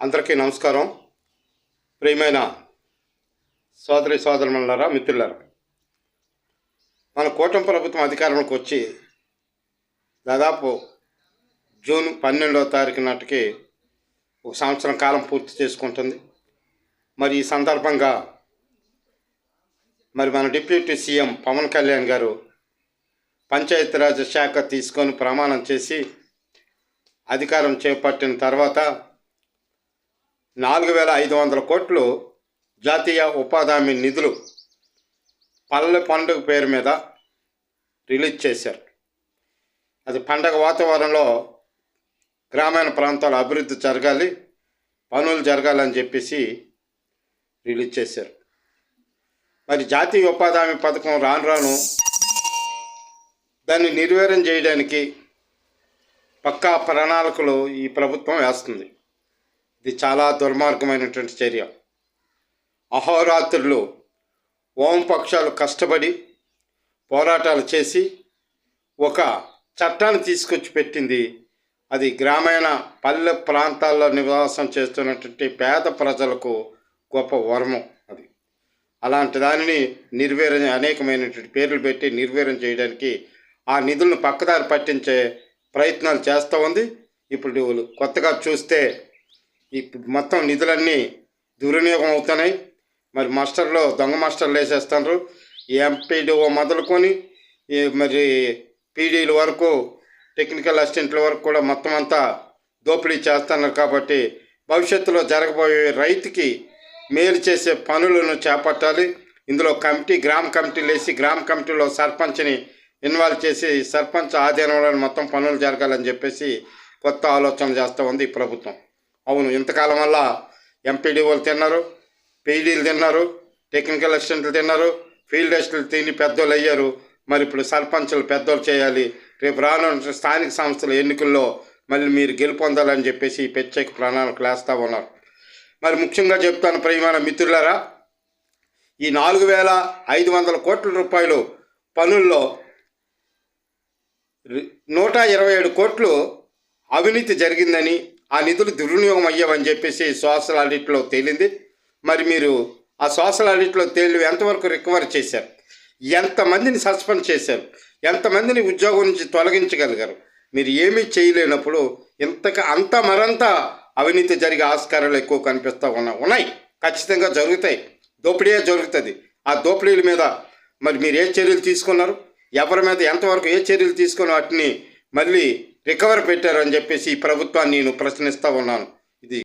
అందరికీ నమస్కారం. ప్రియమైన సోదరి సోదరులారా మిత్రులారా. మన కూటమి ప్రభుత్వం అధికారంలోకి వచ్చి దాదాపు జూన్ పన్నెండవ తారీఖు నాటికి ఒక సంవత్సరం కాలం పూర్తి చేసుకుంటుంది. మరి ఈ సందర్భంగా మరి మన డిప్యూటీ సీఎం పవన్ కళ్యాణ్ గారు పంచాయతీరాజ్ శాఖ తీసుకొని ప్రమాణం చేసి అధికారం చేపట్టిన తర్వాత నాలుగు వేల ఐదు వందల కోట్లు జాతీయ ఉపాధి హామీ నిధులు పల్లె పండుగ పేరు మీద రిలీజ్ చేశారు. అది పండగ వాతావరణంలో గ్రామీణ ప్రాంతాల అభివృద్ధి జరగాలి పనులు జరగాలని చెప్పేసి రిలీజ్ చేశారు. మరి జాతీయ ఉపాధి హామీ పథకం రాను రాను దాన్ని నిర్వీర్యం చేయడానికి పక్కా ప్రణాళికలు ఈ ప్రభుత్వం వేస్తుంది. ఇది చాలా దుర్మార్గమైనటువంటి చర్య. అహోరాత్రులు వామపక్షాలు కష్టపడి పోరాటాలు చేసి ఒక చట్టాన్ని తీసుకొచ్చి పెట్టింది. అది గ్రామీణ పల్లె ప్రాంతాల్లో నివాసం చేస్తున్నటువంటి పేద ప్రజలకు గొప్ప వరము అది. అలాంటి దానిని నిర్వీర్యం అనేకమైనటువంటి పేర్లు పెట్టి నిర్వీర్యం చేయడానికి ఆ నిధులను పక్కదారి పట్టించే ప్రయత్నాలు చేస్తూ ఉంది. ఇప్పుడు కొత్తగా చూస్తే ఈ మొత్తం నిధులన్నీ దుర్వినియోగం అవుతున్నాయి. మరి మాస్టర్లు దొంగ మాస్టర్లు వేసేస్తున్నారు ఎంపీడీఓ మొదలుకొని ఈ మరి పీడీల వరకు టెక్నికల్ అసిస్టెంట్ల వరకు కూడా మొత్తం అంతా దోపిడీ చేస్తున్నారు కాబట్టి భవిష్యత్తులో జరగబోయే రైతుకి మేలు చేసే పనులను చేపట్టాలి. ఇందులో కమిటీ గ్రామ కమిటీలు వేసి గ్రామ కమిటీలో సర్పంచ్ని ఇన్వాల్వ్ చేసి సర్పంచ్ ఆధీనంలో మొత్తం పనులు జరగాలని చెప్పేసి కొత్త ఆలోచన చేస్తూ ఉంది ఈ ప్రభుత్వం. అవును ఇంతకాలం వల్ల ఎంపీడీఓలు తిన్నారు పీడీలు తిన్నారు టెక్నికల్ అసిస్టెంట్లు తిన్నారు ఫీల్డ్ అసిస్టెంట్లు తిని పెద్దోళ్ళు అయ్యారు. మరి ఇప్పుడు సర్పంచులు పెద్దోళ్ళు చేయాలి. రేపు రానున్న స్థానిక సంస్థల ఎన్నికల్లో మళ్ళీ మీరు గెలుపొందాలని చెప్పేసి ఈ ప్రత్యేక ప్రణాళికలు వేస్తూ ఉన్నారు. మరి ముఖ్యంగా చెప్తాను ప్రియమైన మిత్రులారా ఈ నాలుగు వేల ఐదు వందల కోట్ల రూపాయలు పనుల్లో రి- నూట ఇరవై ఏడు కోట్లు అవినీతి జరిగిందని ఆ నిధులు దుర్వినియోగం అయ్యావని చెప్పేసి సోషల్ ఆడిట్లో తేలింది. మరి మీరు ఆ సోషల్ ఆడిట్లో తేలి ఎంతవరకు రికవర్ చేశారు? ఎంతమందిని సస్పెండ్ చేశారు? ఎంతమందిని ఉద్యోగం నుంచి తొలగించగలిగారు? మీరు ఏమీ చేయలేనప్పుడు ఇంతక అంత మరంత అవినీతి జరిగే ఆస్కారాలు ఎక్కువ కనిపిస్తూ ఉన్నాయి ఉన్నాయి. ఖచ్చితంగా జరుగుతాయి. దోపిడీయే జరుగుతుంది. ఆ దోపిడీల మీద మరి మీరు ఏ చర్యలు తీసుకున్నారు? ఎవరి మీద ఎంతవరకు ఏ చర్యలు తీసుకుని వాటిని మళ్ళీ రికవర్ పెట్టారని అని చెప్పేసి ఈ ప్రభుత్వాన్ని నేను ప్రశ్నిస్తూ ఉన్నాను. ఇది